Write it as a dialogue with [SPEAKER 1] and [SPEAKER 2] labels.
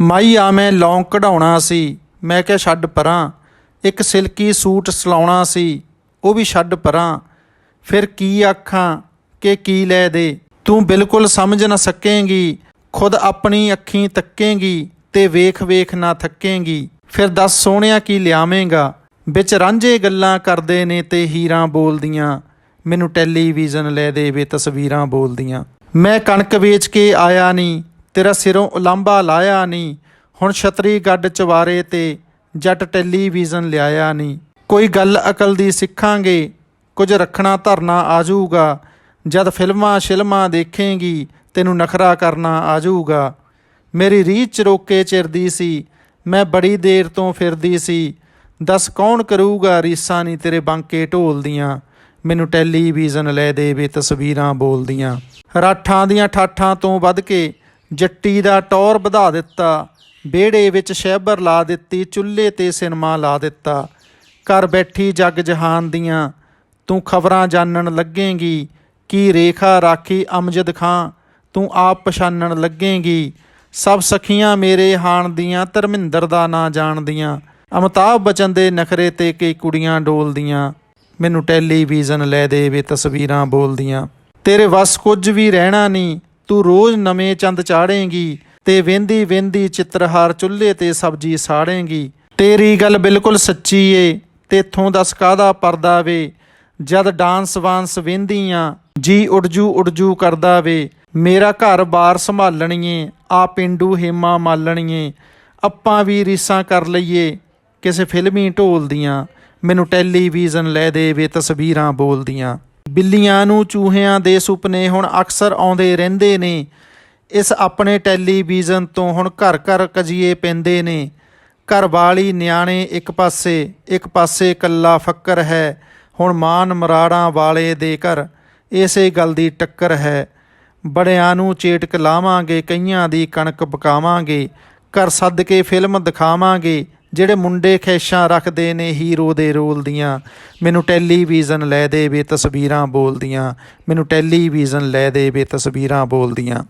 [SPEAKER 1] ਮਾਈ, ਆ ਮੈਂ ਲੌਂਗ ਕਢਾਉਣਾ ਸੀ। ਮੈਂ ਕਿਹਾ, ਛੱਡ ਪਰਾਂ। ਇੱਕ ਸਿਲਕੀ ਸੂਟ ਸਲਾਉਣਾ ਸੀ। ਉਹ ਵੀ ਛੱਡ ਪਰਾਂ। ਫਿਰ ਕੀ ਆਖਾਂ ਕਿ ਕੀ ਲੈ ਦੇ? ਤੂੰ ਬਿਲਕੁਲ ਸਮਝ ਨਾ ਸਕੇਂਗੀ। ਖੁਦ ਆਪਣੀ ਅੱਖੀਂ ਤੱਕੇਂਗੀ ਤੇ ਵੇਖ ਵੇਖ ਨਾ ਥੱਕੇਂਗੀ। ਫਿਰ ਦੱਸ ਸੋਹਣਿਆ ਕੀ ਲਿਆਵੇਂਗਾ? ਵਿੱਚ ਰਾਂਝੇ ਗੱਲਾਂ ਕਰਦੇ ਨੇ ਤੇ ਹੀਰਾਂ ਬੋਲਦੀਆਂ। ਮੈਨੂੰ ਟੈਲੀਵਿਜ਼ਨ ਲੈ ਦੇ ਵੇ ਤਸਵੀਰਾਂ ਬੋਲਦੀਆਂ। ਮੈਂ ਕਣਕ ਵੇਚ ਕੇ ਆਇਆ ਨਹੀਂ ਤੇਰਾ ਸਿਰੋਂ ਉਲਾਂਭਾ ਲਾਇਆ ਨਹੀਂ। ਹੁਣ ਛਤਰੀ ਗੱਡ ਚਵਾਰੇ ਤੇ ਜੱਟ ਟੈਲੀਵਿਜ਼ਨ ਲਿਆਇਆ ਨਹੀਂ। ਕੋਈ ਗੱਲ ਅਕਲ ਦੀ ਸਿੱਖਾਂਗੇ, ਕੁਝ ਰੱਖਣਾ ਧਰਨਾ ਆ ਜਾਊਗਾ ਜਦ ਫਿਲਮਾਂ ਸ਼ਿਲਮਾਂ ਦੇਖੇਂਗੀ, ਤੈਨੂੰ ਨਖਰਾ ਕਰਨਾ ਆ ਜਾਊਗਾ ਮੇਰੀ ਰੀਝ ਚ ਰੋਕੇ ਚਿਰਦੀ ਸੀ, ਮੈਂ ਬੜੀ ਦੇਰ ਤੋਂ ਫਿਰਦੀ ਸੀ। ਦੱਸ ਕੌਣ ਕਰੂਗਾ ਰੀਸਾਂ ਨਹੀਂ ਤੇਰੇ ਬਾਂਕੇ ਢੋਲਦੀਆਂ। ਮੈਨੂੰ ਟੈਲੀਵਿਜ਼ਨ ਲੈ ਦੇ ਵੇ ਤਸਵੀਰਾਂ ਬੋਲਦੀਆਂ। ਰਾਠਾਂ ਦੀਆਂ ਠਾਠਾਂ ਤੋਂ ਵੱਧ ਕੇ ਜੱਟੀ ਦਾ ਟੌਰ ਵਧਾ ਦਿੱਤਾ, ਵਿਹੜੇ ਵਿੱਚ ਸ਼ੈਬਰ ਲਾ ਦਿੱਤੀ, ਚੁੱਲ੍ਹੇ ਤੇ ਸਿਨੇਮਾ ਲਾ ਦਿੱਤਾ। ਘਰ ਬੈਠੀ ਜੱਗ ਜਹਾਨ ਦੀਆਂ, ਤੂੰ ਖਬਰਾਂ ਜਾਣਨ ਲੱਗੇਂਗੀ, ਕੀ ਰੇਖਾ ਰਾਖੀ ਅਮਜਦ ਖਾਂ? ਤੂੰ ਆਪ ਪਛਾਨਣ ਲੱਗੇਂਗੀ, ਸਭ ਸਖੀਆਂ ਮੇਰੇ ਹਾਣ ਦੀਆਂ, ਧਰਮਿੰਦਰ ਦਾ ਨਾਂ ਜਾਣਦੀਆਂ ਅਮਤਾਬ ਬਚਨ ਦੇ ਨਖਰੇ ਤੇ ਕਈ ਕੁੜੀਆਂ ਡੋਲਦੀਆਂ ਮੈਨੂੰ ਟੈਲੀਵਿਜ਼ਨ ਲੈ ਦੇ ਵੇ ਤਸਵੀਰਾਂ ਬੋਲਦੀਆਂ। ਤੇਰੇ ਵੱਸ ਕੁਝ ਵੀ ਰਹਿਣਾ ਨਹੀਂ ਤੂੰ ਰੋਜ਼ ਨਵੇਂ ਚੰਦ ਚਾੜੇਂਗੀ ਤੇ ਵੇਂਦੀ ਵੇਂਦੀ ਚਿੱਤਰਹਾਰ ਚੁੱਲ੍ਹੇ ਤੇ ਸਬਜੀ ਸਾੜੇਂਗੀ। ਤੇਰੀ ਗੱਲ ਬਿਲਕੁਲ ਸੱਚੀ ਏ ਤੇਥੋਂ ਦਾ ਕਾਹਦਾ ਪਰਦਾ ਵੇ? ਜਦ ਡਾਂਸ ਵਾਂਸ ਵੇਂਦੀਆਂ, ਜੀ ਉੜਜੂ ਉੜਜੂ ਕਰਦਾ ਵੇ। ਮੇਰਾ ਘਰ-ਬਾਰ ਸੰਭਾਲਣੀਏ ਆ ਪਿੰਡੂ ਹੇਮਾ ਮਾਲਣੀਏ। ਆਪਾਂ ਵੀ ਰੀਸਾਂ ਕਰ ਲਈਏ, ਕਿਸੇ ਫਿਲਮੀ ਢੋਲ ਦੀਆਂ। ਮੈਨੂੰ ਟੈਲੀਵਿਜ਼ਨ ਲੈ ਦੇ ਵੇ, ਤਸਵੀਰਾਂ ਬੋਲਦੀਆਂ। ਬਿੱਲੀਆਂ ਨੂੰ ਚੂਹਿਆਂ ਦੇ ਸੁਪਨੇ ਹੁਣ ਅਕਸਰ ਆਉਂਦੇ ਰਹਿੰਦੇ ਨੇ। ਇਸ ਆਪਣੇ ਟੈਲੀਵਿਜ਼ਨ ਤੋਂ ਹੁਣ ਘਰ ਘਰ ਕਜੀਏ ਪੈਂਦੇ ਨੇ। ਘਰ ਵਾਲੀ ਨਿਆਣੇ ਇੱਕ ਪਾਸੇ ਇੱਕ ਪਾਸੇ ਕੱਲਾ ਫੱਕਰ ਹੈ। ਹੁਣ ਮਾਨ ਮਰਾੜਾਂ ਵਾਲੇ ਦੇ ਘਰ ਇਸੇ ਗੱਲ ਦੀ ਟੱਕਰ ਹੈ। ਬੜਿਆਂ ਨੂੰ ਚੇਟਕ ਲਾਵਾਂਗੇ, ਕਈਆਂ ਦੀ ਕਣਕ ਪਕਾਵਾਂਗੇ। ਘਰ ਸੱਦ ਕੇ ਫਿਲਮ ਦਿਖਾਵਾਂਗੇ। ਜਿਹੜੇ ਮੁੰਡੇ ਖੈਸ਼ਾਂ ਰੱਖਦੇ ਨੇ ਹੀਰੋ ਦੇ ਰੋਲ ਦੀਆਂ, ਮੈਨੂੰ ਟੈਲੀਵਿਜ਼ਨ ਲੈ ਦੇ ਵੇ ਤਸਵੀਰਾਂ ਬੋਲਦੀਆਂ, ਮੈਨੂੰ ਟੈਲੀਵਿਜ਼ਨ ਲੈ ਦੇ ਵੇ ਤਸਵੀਰਾਂ ਬੋਲਦੀਆਂ।